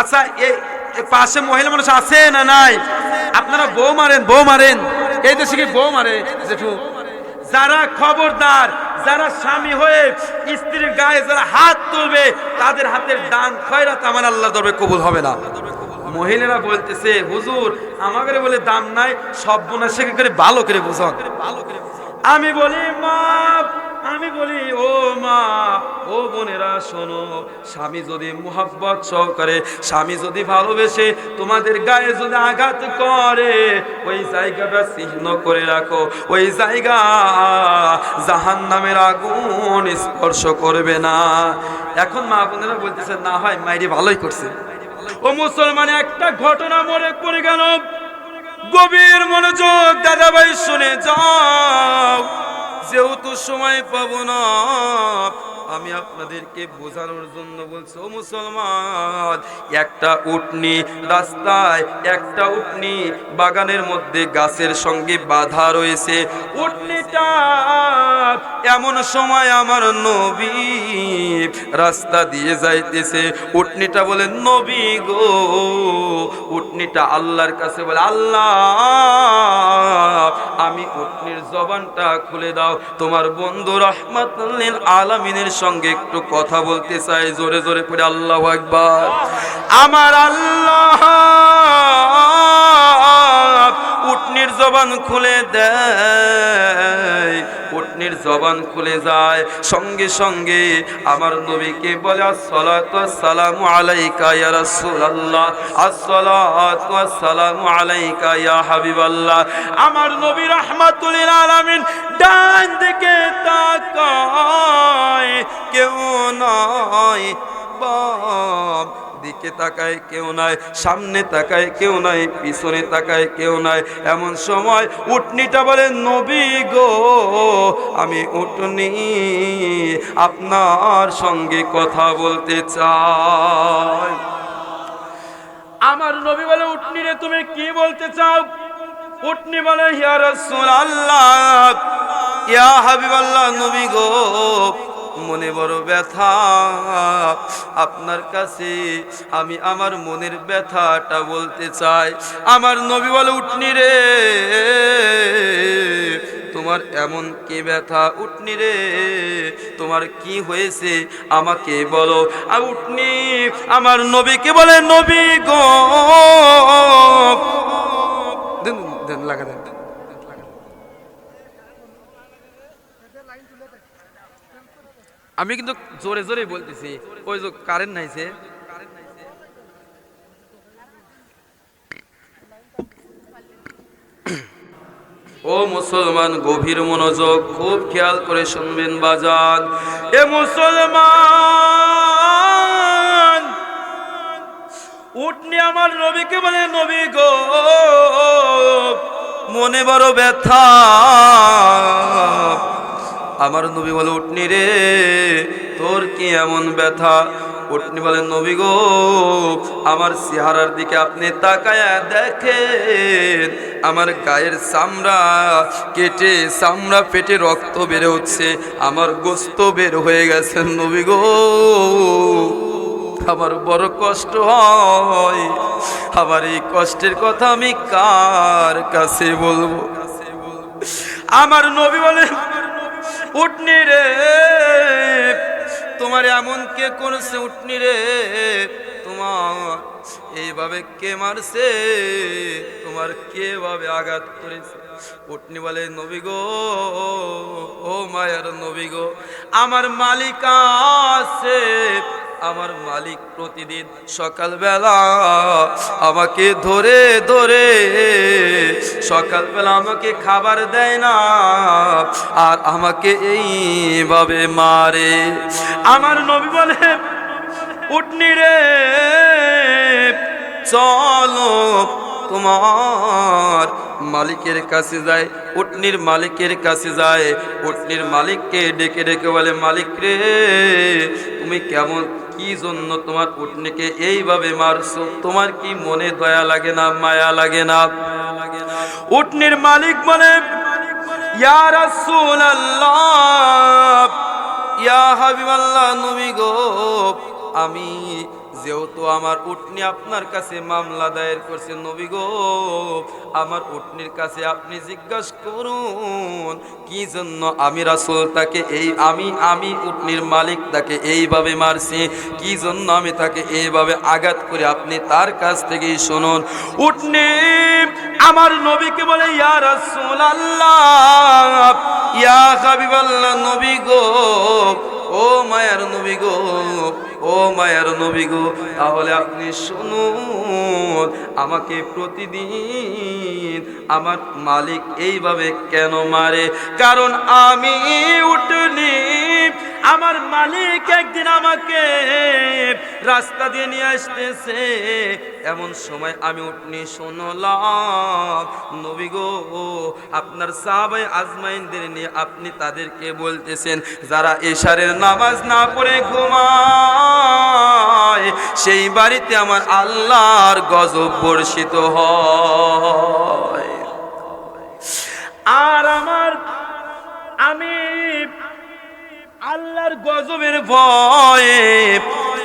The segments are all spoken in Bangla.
আচ্ছা এই পাশে মহিলা মানুষ আছে না নাই? আপনারা বউ মারেন বউ মারেন। এই দেশে কি বউ মারে, জেঠু? যারা খবরদার, যারা স্বামী হয়ে স্ত্রীর গায়ে যারা হাত তুলবে, তাদের হাতের দান খয়রাত আমার আল্লাহ দরবে কবুল হবে না। মহিলারা বলতেছে, হুজুর আমাকে বলে দাম নাই, সব বোনাসে করে ভালো করে বুঝন? আমি বলি মা আমি বলি, ও মা, ও বোনেরা, শোনো, স্বামী যদি মুহাব্বত সহকারে, স্বামী যদি ভালোবেসে তোমাদের গায়ে যদি আঘাত করে, ওই জায়গাটা চিহ্ন করে রাখো, ওই জায়গা জাহান নামের আগুন স্পর্শ করবে না। এখন মা বোনেরা বলতেছে, না হয়, মাইরি ভালোই করছে। ও মুসলমান, একটা ঘটনা মনে পড়ে গেল। গভীর মনোযোগ দাদাভাই শুনে, যাও। সময় পাব না। আমি আপনাদেরকে বোঝানোর জন্য বলছি, ও মুসলমান, একটা উটনি রাস্তায়, একটা উটনি বাগানের মধ্যে গাছের সঙ্গে বাধা রয়েছে। উটনিটা এমন সময় আমার নবী রাস্তা দিয়ে যাইতেছে। উটনিটা বলে, নবী গো। উটনিটা আল্লাহর কাছে বলে, আল্লাহ আমি উটনির জবানটা খুলে দাও। তোমার বন্ধু রহমাতুল্লিল আলামিনের সঙ্গে একটু কথা বলতে চাই, জোরে জোরে করে আল্লাহ একবার আমার আল্লাহ উটনির জবান খুলে দেয় উটনির জবান খুলে যায়। সঙ্গে সঙ্গে আমার নবীকে বলে আসসালামু আলাইকা ইয়া রাসূলুল্লাহ আসসালামু আলাইকা ইয়া হাবিবাল্লাহ। আমার নবী রাহমাতুল আলামিন ডান দিকে তাকায়, কেউ নয়, বাম দিকে তাকায় কেউ নাই, সামনে তাকায় কেউ নাই, পিছনে তাকায় কেউ নাই। এমন সময় উটনিটা বলে, নবী গো, আমি উটনি, আপনার সঙ্গে কথা বলতে চাই। আমার নবী বলে, উটনি রে, তুমি কি বলতে চাও? উটনি বলে, ইয়া আল্লাহ ইয়া হাবিবাল্লাহ, নবী গো মনে বড় ব্যথা। আপনার কাছে আমি আমার মনের ব্যথাটা বলতে চাই। আমার নবী বলে, উঠনি রে। তোমার এমন কি ব্যথা? উঠনি রে। তোমার কি হয়েছে? আমাকে বলো। উটনি আমার নবীকে বলে, নবী গো। লাগা দেন আমি কিন্তু জোরে জোরে বলতেছি, ওই যে কারেন্ট নাইছে। ও মুসলমান, গভীর মনোযোগ খুব খেয়াল করে শুনবেন বাজান। এ মুসলমান উঠনি আমার নবীকে বলে, নবী গো, মনে বড় ব্যথা আমার নবী বলে, উঠনি রে, তোর কি এমন ব্যথা? উটনি বলে, নবী গো, আমার চেহারার দিকে আপনি তাকায়া দেখেন, আমার গায়ের চামড়া কেটে চামড়া পেটে রক্ত বেড়ে হচ্ছে, আমার গোস্ত বের হয়ে গেছে, নবী গো। আমার বড় কষ্ট হয়, আমার এই কষ্টের কথা আমি কার কাছে বলব? আমার নবী বলে উটনি রে। তোমার এমন কে করেছে উঠনি রে? তোমার এইভাবে কে মারছে? তোমার কেভাবে আঘাত করেছে? উঠনি বলে, নবী গো, ও মায়ার নবী গো, আমার মালিকা আছে। আমার মালিক প্রতিদিন সকালবেলা আমাকে ধরে ধরে সকালবেলা আমাকে খাবার দেয় না আর আমাকে এইভাবে মারে। আমার নবী বলে উটনি রে, চলো তোমার মালিকের কাছে যায় উটনির মালিকের কাছে যায় উটনির মালিককে ডেকে ডেকে বলে, মালিক রে, তুমি কেমন কি জন্য তোমার উটনিকে এইভাবে মারছো? তোমার কি মনে দয়া লাগে না, মায়া লাগে না? উটনির মালিক বলে, ইয়া ইয়া আমি যেহেতু আমার উটনি আপনার কাছে মামলা দায়ের করছে, নবী গো, আমার উটনির কাছে আপনি জিজ্ঞাসা করুন, কি জন্য আমি রাসুল তাকে এই, আমি আমি উটনির মালিক তাকে এইভাবে মারছি, কি জন্য আমি তাকে এইভাবে আঘাত করে আপনি তার কাছ থেকেই শুনুন। উটনি আমার নবীকে বলে, ইয়া রাসূলুল্লাহ, ইয়া হাবিবাল্লাহ নবী গো, ও মায়ার নবী গো ও মায়ার নবী গো, তাহলে আপনি শুনুন, আমাকে প্রতিদিন আমার মালিক এইভাবে কেন মারে? কারণ আমি উঠনি, আমার মালিক একদিন আমাকে রাস্তা দিয়ে নিয়ে আসতেছে। এমন সময় আমি উঠনি, শুনলাম, নবী গো, আপনার সাহাবাই আজমাইনদের নিয়ে আপনি তাদেরকে বলতেছেন, যারা এশারের নামাজ না পড়ে ঘুমায় সেই বাড়িতে আমার আল্লাহর গজব বর্ষিত হয়। আর আমার আমি আল্লাহর গজবের ভয়ে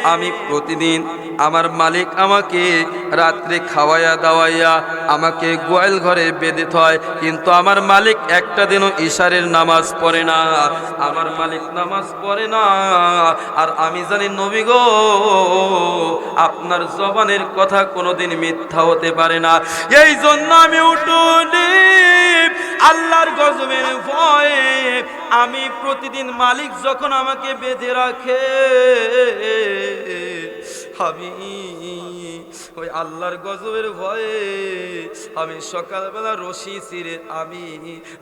আমি প্রতিদিন আমার মালিক আমাকে রাত্রে খাওয়াইয়া দাওয়াইয়া আমাকে গোয়াল ঘরে বেঁধে থয় কিন্তু আমার মালিক একটা দিনও ইশারের নামাজ পড়ে না। আমার মালিক নামাজ পড়ে না। আর আমি জানি, নবী গো, আপনার জবানের কথা কোনোদিন মিথ্যা হতে পারে না। এই জন্য আমি উঠুনি আল্লাহর গজবের ভয়ে আমি প্রতিদিন মালিক যখন আমাকে বেঁধে রাখে আমি ওই আল্লাহর গজবের ভয়ে আমি সকালবেলা রশি ছিঁড়ে আমি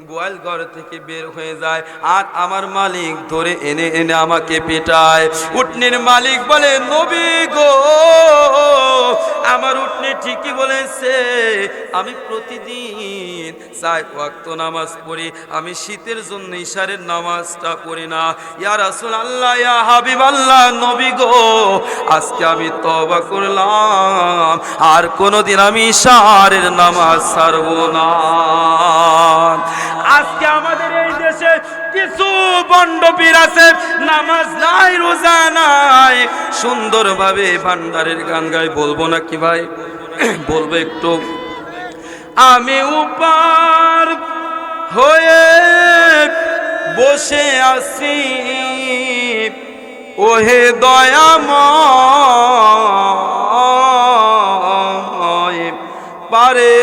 গোয়াল ঘর থেকে বের হয়ে যায় আর আমার মালিক ধরে এনে এনে আমাকে পেটায়। উটনির মালিক বলে, নবী গো, আমার উটনি ঠিকই বলেছে। আমি প্রতিদিন চাই ওয়াক্ত নামাজ পড়ি। আমি শীতের জন্য ইশারের নামাজটা পড়ি না। ইয়া রাসূল আল্লাহ ইয়া হাবিব আল্লাহ নবী গো, আজকে আমি তবা করলাম। আর কোনোদিন আমি সারের নামাজ ছাড়বো না। আজকে আমাদের এই দেশে কিছু বন্ডপীর আছে, নামাজ নাই, রোজা নাই। সুন্দরভাবে ভান্ডারের গান গাই বলব না কি ভাই? বলব একটু। আমি উপার হয়ে বসে আছি। ওহে দয়াময়, পারে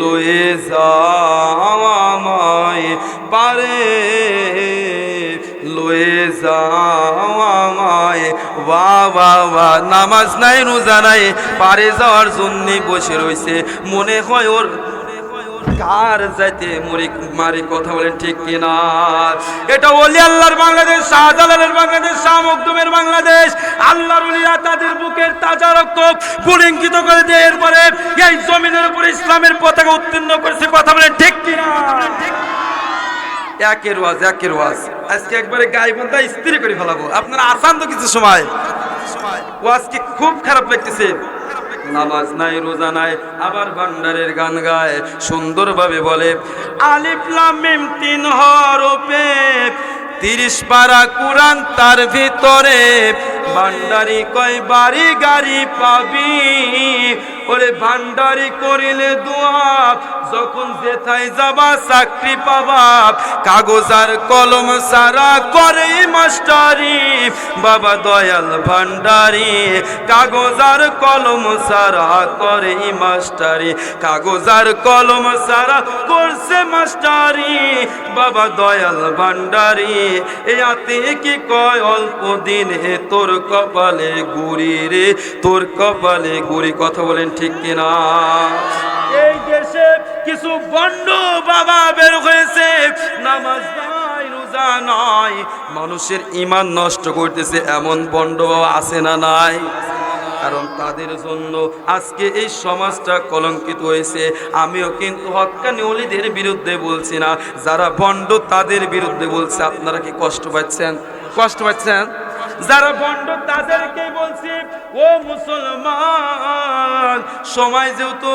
লয়ে যাওয়ামায়, পারে লয়ে যাওয়ামায়। বা বা বা নামাজ নাই, রোজা নাই, পারে যাওয়ার জন্য বসে রয়েছে। মনে হয় ওর কার যাইতে মরি মারি কথা বলেন ঠিক কিনা? এটা ওলি আল্লাহর বাংলাদেশ, শাহজালালের বাংলাদেশ, শাহ মখদুমের বাংলাদেশ। আল্লাহর উলিরা তাদের বুকের তাজা রক্ত কুলিঙ্কিত করে দিয়ে এরপরে এই জমিনের উপর ইসলামের পতাকা উত্তীর্ণ করেছে, কথা বলেন ঠিক কিনা? একের ওয়াজ একের ওয়াজ। আজকে একবারে গায়ে বন্ধা স্ত্রী করে ফেলাবো। আপনারা আসান তো কিছু সময়। ওয়াজকে খুব খারাপ লাগতেছে। নামাজ নাই, রোজা নাই, আবার ভান্ডারের গান গায়, সুন্দরভাবে বলে, আলিফ, লাম, মিম, তিন হরপে তিরিশ পারা কোরআন তার ভিতরে ভান্ডারি কয়, বাড়ি গাড়ি পাবি ওরে ভান্ডারি করিলে দোয়া যখন যেথায় যাবা চাকরি পাবা। কাগজ আর কলম সারা করে মাস্টারি, বাবা দয়াল ভান্ডারি। কাগজ আর কলম সারা করে মাস্টারি, কাগজ আর কলম সারা করছে মাস্টারি, বাবা দয়াল ভান্ডারি। এ আতে কি কয়, অল্প দিনে তোর কপালে গুড়ি রে, তোর কপালে গুড়ি, কথা বলেন ঠিক কিনা? এই দেশে কিছু বন্ড বাবা বের হয়েছে। নামাজ রোজা মানুষের ইমান নষ্ট করতেছে এমন বন্ড আছে না নাই? কারণ তাদের জন্য আজকে এই সমাজটা কলঙ্কিত হয়েছে। আমিও কিন্তু হক্কানি অলিদের বিরুদ্ধে বলছি না। যারা বন্ড তাদের বিরুদ্ধে বলছে। আপনারা কি কষ্ট পাচ্ছেন? কষ্ট পাচ্ছেন? যারা বন্ড তাদেরকেই বলছি ও মুসলমান সময় যেহেতু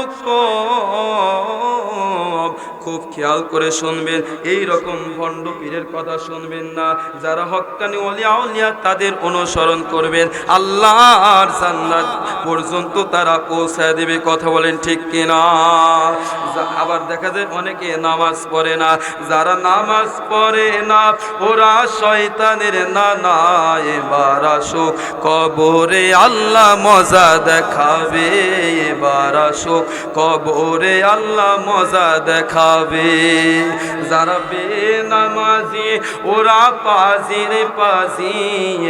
খুব খেয়াল করে শুনবেন, এই রকম ভণ্ড পীরের কথা শুনবেন না। যারা হক্কানি অলিয়া অলিয়া তাদের অনুসরণ করবেন, আল্লাহর জান্নাত পর্যন্ত তারা পৌঁছায় দেবে, কথা বলেন ঠিক কিনা? আবার দেখা যায় অনেকে নামাজ পড়ে না, যারা নামাজ পড়ে না, ওরা শয়তানের নানা এবার আসো কবরে আল্লাহ মজা দেখাবে, এবার আসো কবরে আল্লাহ মজা দেখাবে যারা বেনামাজি, ওরা পাজি রে পাজি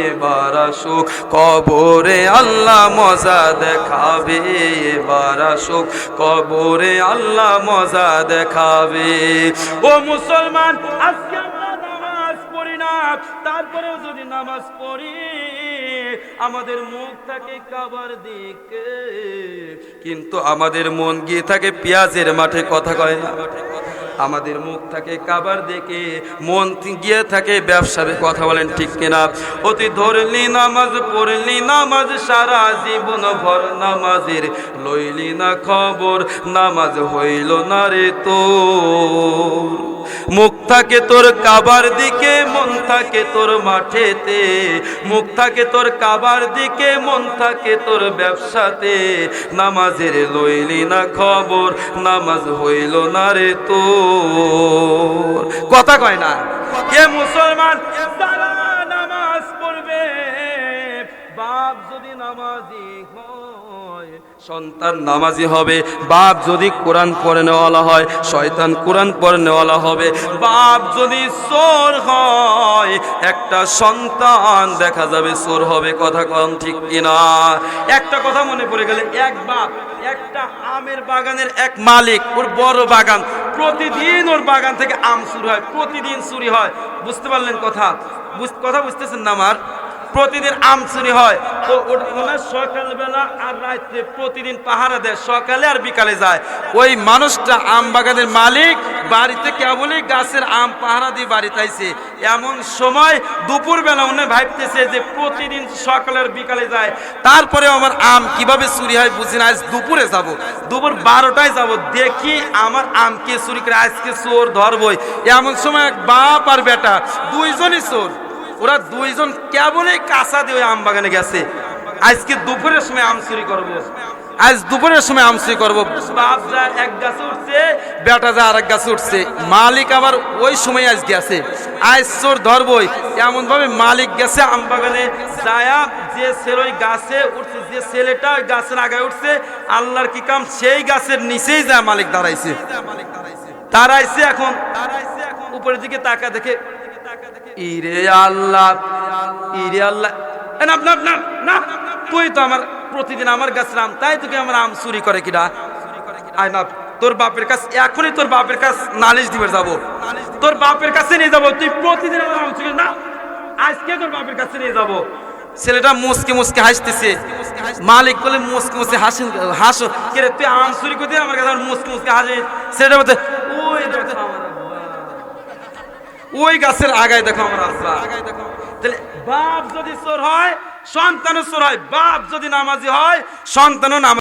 এবার আসো কবরে আল্লাহ মজা দেখাবে, এবার আসো কবরে আল্লাহ মজা দেখাবে। ও মুসলমান, আজকে আমরা নামাজ পড়ি না, তারপরেও যদি নামাজ পড়ি আমাদের মুখ থাকে কাবার দিকে। কিন্তু আমাদের মন গিয়ে থাকে পেঁয়াজের মাঠে কথা কয় না। আমাদের মুখ থাকে কাবার দেখে মন গিয়ে থাকে ব্যবসাবে কথা বলেন ঠিক কিনা। অতি ধরলি নামাজ, পড়লি নামাজ, সারা জীবন ভর নামাজের। লইলি না খবর, নামাজ হইল না রে তোর। মুখ থাকে তোর কাবার দিকে, মন থাকে তোর মাঠেতে। মুখ থাকে তোর কাবার দিকে, মন থাকে তোর ব্যবসাতে। নামাজের লইলি না খবর, নামাজ হইল না রে তোর। কথা কয় না? কে মুসলমান? নামাজ পড়বে। বাপ যদি নামাজি হয় সন্তান নামাজি হবে। বাপ যদি কোরআন পড়ে নেওয়ালা হয়, শয়তান কোরআন পড়ে নেওয়ালা হবে। বাপ যদি চোর হয়, একটা সন্তান দেখা যাবে চোর হবে। কথা কম ঠিক কিনা? একটা কথা মনে পড়ে গেলে, এক বাপ, একটা আমের বাগানের এক মালিক, ওর বড় বাগান। প্রতিদিন ওর বাগান থেকে আম চুরি হয়, প্রতিদিন চুরি হয়। বুঝতে পারলেন কথা? কথা বুঝতেছেন না আমার? প্রতিদিন আম চুরি হয়। তো ওনার সকালবেলা আর রাত্রে প্রতিদিন পাহারা দেয়, সকালে আর বিকালে যায়। ওই মানুষটা আম বাগানের মালিক, বাড়িতে কেবলই গাছের আম পাহারা দিয়ে বাড়িতে আইছে এমন সময় দুপুরবেলা উনি ভাবতেছে যে প্রতিদিন সকালে আর বিকালে যায়। তারপরে আমার আম কীভাবে চুরি হয় বুঝি না, আজ দুপুরে যাব। দুপুর বারোটায় যাব, দেখি আমার আম কে চুরি করে, আজকে চোর ধরবই। এমন সময় এক বাপ আর বেটা, দুইজনই চোর। ওরা দুইজন কেবলই কাঁচা দিয়ে ওই আম বাগানে গেছে। আজকে দুপুরের সময় আম চুরি করব। আজ দুপুরের সময় আম চুরি করব। বাপ যা এক গাছে উঠছে, বেটা যা আরেক গাছে উঠছে। মালিক আবার ওই সময় আজ গেছে। আজ চোর ধরবই। এমন ভাবে মালিক গেছে আম বাগানে। যায়া যে ছেলে ওই গাছে উঠছে, যে ছেলেটা ওই গাছের আগায় উঠছে, আল্লাহর কি কাম? সেই গাছের নিচেই যায় মালিক দাঁড়াইছে। দাঁড়াইছে এখন। উপরের দিকে তাকা দেখে ইরে আল্লাহ ইরে আল্লাহ। না না না না তুই তো আমার প্রতিদিন আমার গাছ আম তাই তোকে আমার আম চুরি করে কিনা? আয় না তোর বাপের কাছে, এখনই তোর বাপের কাছে নালিশ দিবে যাব। তোর বাপের কাছে নিয়ে যাব, তুই প্রতিদিন আমার আম চুরি না। আজকে তোর বাপের কাছে নিয়ে যাব। ছেলেটা মুসকে মুসকে হাসতেছে। মালিক বলে মুসকে মুসকে হাসেন হাসো। কে তুই আম চুরি করতে আমার কাছে মুসকে মুসকে হাসে? ছেলেটা বলতে আমার আব্বা। ওই গাছের আগায় দেখো আমার আব্বা তাহলে বাপ যদি চোর হয় সন্তানও চোর হয়, বাপ যদি নামাজি হয়, সন্তানও নামাজ